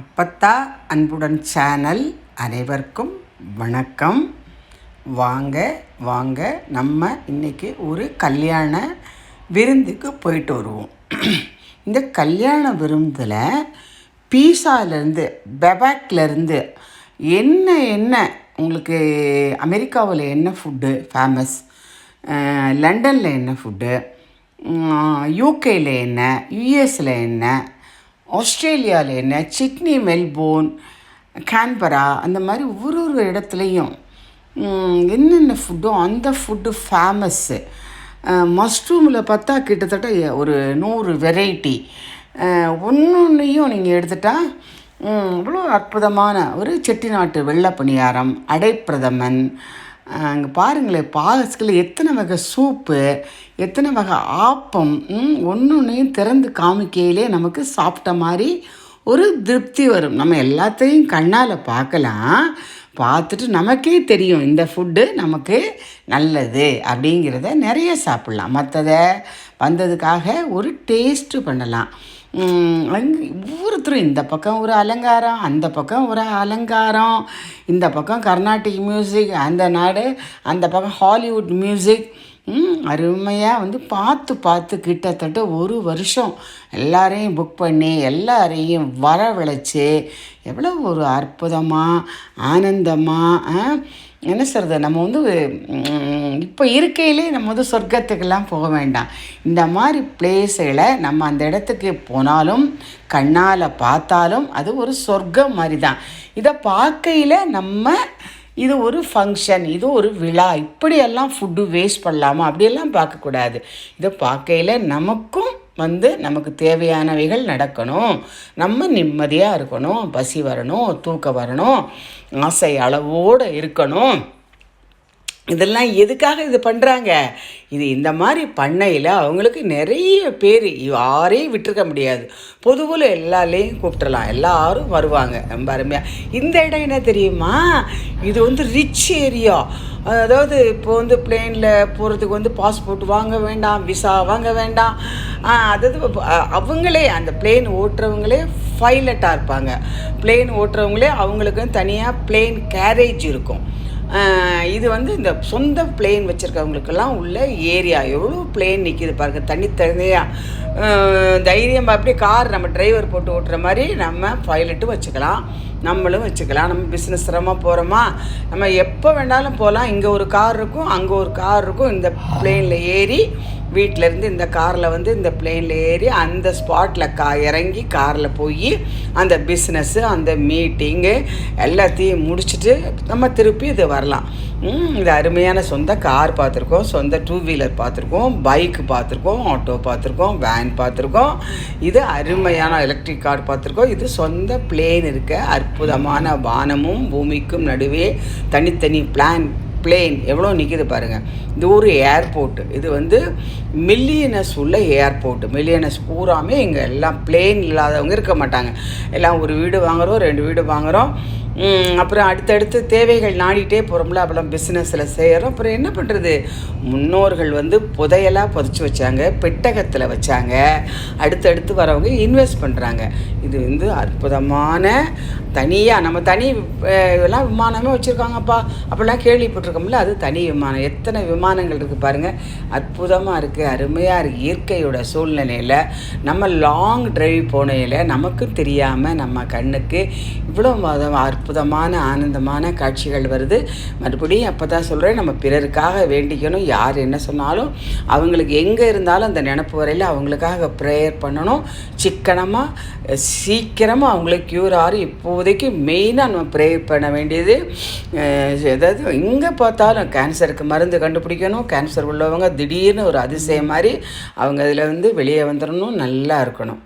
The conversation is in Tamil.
அப்பத்தா அன்புடன் சேனல் அனைவருக்கும் வணக்கம். வாங்க வாங்க நம்ம இன்றைக்கி ஒரு கல்யாண விருந்துக்கு போயிட்டு வருவோம். இந்த கல்யாண விருந்தில் பீஸாலேருந்து பெபாக்லேருந்து என்ன என்ன உங்களுக்கு அமெரிக்காவில் என்ன ஃபுட்டு ஃபேமஸ் லண்டனில் என்ன ஃபுட்டு யூகேயில் என்ன யுஎஸில் என்ன? ஆஸ்திரேலியாவில் என்ன சிட்னி மெல்போர்ன் கேன்பரா அந்த மாதிரி ஒரு ஒரு இடத்துலையும் என்னென்ன ஃபுட்டோ அந்த ஃபுட்டு ஃபேமஸ்ஸு மஷ்ரூமில் பார்த்தா கிட்டத்தட்ட ஒரு நூறு வெரைட்டி ஒன்று ஒன்றையும் நீங்கள் எடுத்துட்டால் இவ்வளோ அவ்வளோ அற்புதமான ஒரு செட்டிநாட்டு வெள்ளப்பணியாரம் அடைப்பிரதமன் அங்கே பாருங்களேன் பாகஸ்கில் எத்தனை வகை சூப்பு எத்தனை வகை ஆப்பம் ஒன்று ஒன்றையும் திறந்து காமிக்கையிலே நமக்கு சாப்பிட்ட மாதிரி ஒரு திருப்தி வரும். நம்ம எல்லாத்தையும் கண்ணால் பார்க்கலாம். பார்த்துட்டு நமக்கே தெரியும் இந்த ஃபுட்டு நமக்கு நல்லது அப்படிங்கிறத நிறைய சாப்பிட்லாம். மற்றதை வந்ததுக்காக ஒரு டேஸ்ட்டு பண்ணலாம். அங்கே ஒவ்வொருத்தரும் இந்த பக்கம் ஒரு அலங்காரம் அந்த பக்கம் ஒரு அலங்காரம். இந்த பக்கம் கர்நாடிக் மியூசிக் அந்த நாடு அந்த பக்கம் ஹாலிவுட் மியூசிக் அருமையாக வந்து பார்த்து பார்த்து கிட்டத்தட்ட ஒரு வருஷம் எல்லாரையும் புக் பண்ணி எல்லாரையும் வரவழைச்சி எவ்வளோ ஒரு அற்புதமாக ஆனந்தமாக என்ன சொல்கிறது நம்ம வந்து இப்போ இருக்கையிலே நம்ம வந்து சொர்க்கத்துக்கெல்லாம் போக வேண்டாம். இந்த மாதிரி பிளேஸுகளை நம்ம அந்த இடத்துக்கு போனாலும் கண்ணால் பார்த்தாலும் அது ஒரு சொர்க்கம் மாதிரி தான் இதை பார்க்கையில் நம்ம இது ஒரு ஃபங்க்ஷன் இது ஒரு விழா. இப்படியெல்லாம் ஃபுட்டு வேஸ்ட் பண்ணலாமா? அப்படியெல்லாம் பார்க்கக்கூடாது. இதை பார்க்கையில் நமக்கும் வந்து நமக்கு தேவையானவைகள் நடக்கணும். நம்ம நிம்மதியாக இருக்கணும் பசி வரணும் தூக்கம் வரணும் ஆசை அளவோடு இருக்கணும். இதெல்லாம் எதுக்காக இது பண்ணுறாங்க இது இந்த மாதிரி பண்ணையில் அவங்களுக்கு நிறைய பேர் யாரையும் விட்டுருக்க முடியாது. பொதுவில் எல்லாரையும் கூப்பிட்றலாம் எல்லாரும் வருவாங்க. ரொம்ப அருமையாக இந்த இடம் என்ன தெரியுமா? இது வந்து ரிச் ஏரியா அதாவது இப்போ வந்து பிளெயினில் போகிறதுக்கு வந்து பாஸ்போர்ட் வாங்க வேண்டாம் விசா வாங்க வேண்டாம். அதாவது அவங்களே அந்த பிளேன் ஓட்டுறவங்களே பைலட்டாக இருப்பாங்க. பிளேன் ஓட்டுறவங்களே அவங்களுக்கு தனியாக பிளேன் கேரேஜ் இருக்கும். இது வந்து இந்த சொந்த பிளேன் வச்சுருக்கவங்களுக்கெல்லாம் உள்ள ஏரியா எவ்வளோ பிளேன் நிற்கிது பாருங்க. தனித்தனியாக தைரியமாக அப்படியே கார் நம்ம டிரைவர் போட்டு ஓட்டுற மாதிரி நம்ம பைலட்டும் வச்சுக்கலாம். நம்மளும் வச்சுக்கலாம். நம்ம பிஸ்னஸ் சிரமமாக போகிறோமா நம்ம எப்போ வேணாலும் போகலாம் இங்கே ஒரு கார் இருக்கும் அங்கே ஒரு கார் இருக்கும். இந்த பிளேனில் ஏறி வீட்டிலேருந்து இந்த காரில் வந்து இந்த பிளேனில் ஏறி அந்த ஸ்பாட்டில் கா இறங்கி காரில் போய் அந்த பிஸ்னஸ்ஸு அந்த மீட்டிங்கு எல்லாத்தையும் முடிச்சுட்டு நம்ம திருப்பி இது வரலாம். இந்த இது அருமையான சொந்த கார் பார்த்துருக்கோம் சொந்த டூ வீலர் பார்த்துருக்கோம் பைக் பார்த்துருக்கோம் ஆட்டோ பார்த்துருக்கோம் வேன் பார்த்துருக்கோம். இது அருமையான எலக்ட்ரிக் கார் பார்த்துருக்கோம். இது சொந்த பிளேன் இருக்க அற்புதமான வானமும் பூமிக்கும் நடுவே தனித்தனி பிளான் பிளேன் எவ்வளோ நிற்கிது பாருங்கள் இது ஒரு ஏர்போர்ட்டு இது வந்து மில்லியனஸ் உள்ள ஏர்போர்ட் மில்லியனஸ் பூராமே இங்கே எல்லாம் பிளேன் இல்லாதவங்க இருக்க மாட்டாங்க. எல்லாம் ஒரு வீடு வாங்குகிறோம் ரெண்டு வீடு வாங்குகிறோம் அப்புறம் அடுத்தடுத்து தேவைகள் நாடிட்டே போகிறோம்ல அப்புறம் பிஸ்னஸில் செய்கிறோம் அப்புறம் என்ன பண்ணுறது முன்னோர்கள் வந்து புதையலாக புதைச்சி வச்சாங்க பெட்டகத்தில் வச்சாங்க. அடுத்தடுத்து வரவங்க இன்வெஸ்ட் பண்ணுறாங்க இது வந்து அற்புதமான தனியாக நம்ம தனி இதெல்லாம் விமானமே வச்சுருக்காங்கப்பா. அப்படிலாம் கேள்விப்பட்டிருக்கோம்ல அது தனி விமானம். எத்தனை விமானங்கள் இருக்குது பாருங்கள் அற்புதமாக இருக்குது அருமையாக இருக்குது இயற்கையோட சூழ்நிலையில் நம்ம லாங் டிரைவ் போனையில் நமக்கும் தெரியாமல் நம்ம கண்ணுக்கு இவ்வளோ மத- அற்புதமான ஆனந்தமான காட்சிகள் வருது. மறுபடியும் அப்போ தான் சொல்கிறேன் நம்ம பிறருக்காக வேண்டிக்கணும். யார் என்ன சொன்னாலும் அவங்களுக்கு எங்கே இருந்தாலும் அந்த நினப்பு வரையில் அவங்களுக்காக ப்ரேயர் பண்ணணும். சிக்கனமாக சீக்கிரமாக அவங்களுக்கு க்யூர் ஆகும் இப்போதைக்கு மெயினாக நம்ம ப்ரேயர் பண்ண வேண்டியது எதாவது எங்கே பார்த்தாலும் கேன்சருக்கு மருந்து கண்டுபிடிக்கணும். கேன்சர் உள்ளவங்க திடீர்னு ஒரு அதிசயம் மாதிரி அவங்க அதில் வந்து வெளியே வந்துடணும் நல்லா இருக்கணும்.